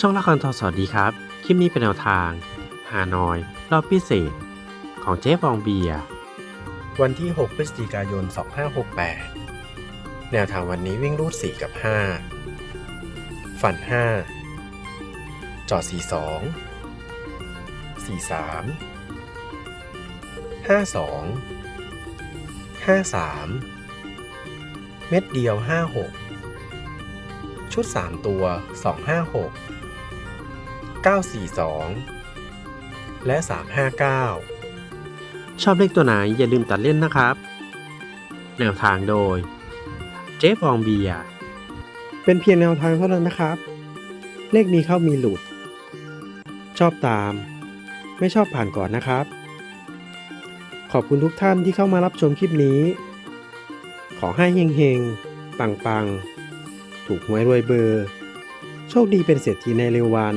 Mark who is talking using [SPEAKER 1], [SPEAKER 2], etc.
[SPEAKER 1] ช่องละครทอสวัสดีครับ คลิปนี้เป็นแนวทาง ฮานอย รอบพิเศษ ของเจ๊ฟองเบีย วันที่ 6 พฤศจิกายน 2568 แนวทางวันนี้วิ่งรูด 4 กับ 5 ฝัน 5 จอด 42 43 52 53 เม็ดเดียว 56 ชุด 3 ตัว 256 942 และ 359 ชอบเลขตัวไหนอย่าลืมตัดเล่นนะครับ แนวทางโดย เจ๊ฟองเบียร์เป็นเพียงแนวทางเท่านั้นนะครับ เลขมีเข้ามีหลุด ชอบตาม ไม่ชอบผ่านก่อนนะครับ ขอบคุณทุกท่านที่เข้ามารับชมคลิปนี้ ขอให้เฮงๆปังๆถูกหวยรวยเบอร์ โชคดีเป็นเศรษฐีในเร็ววัน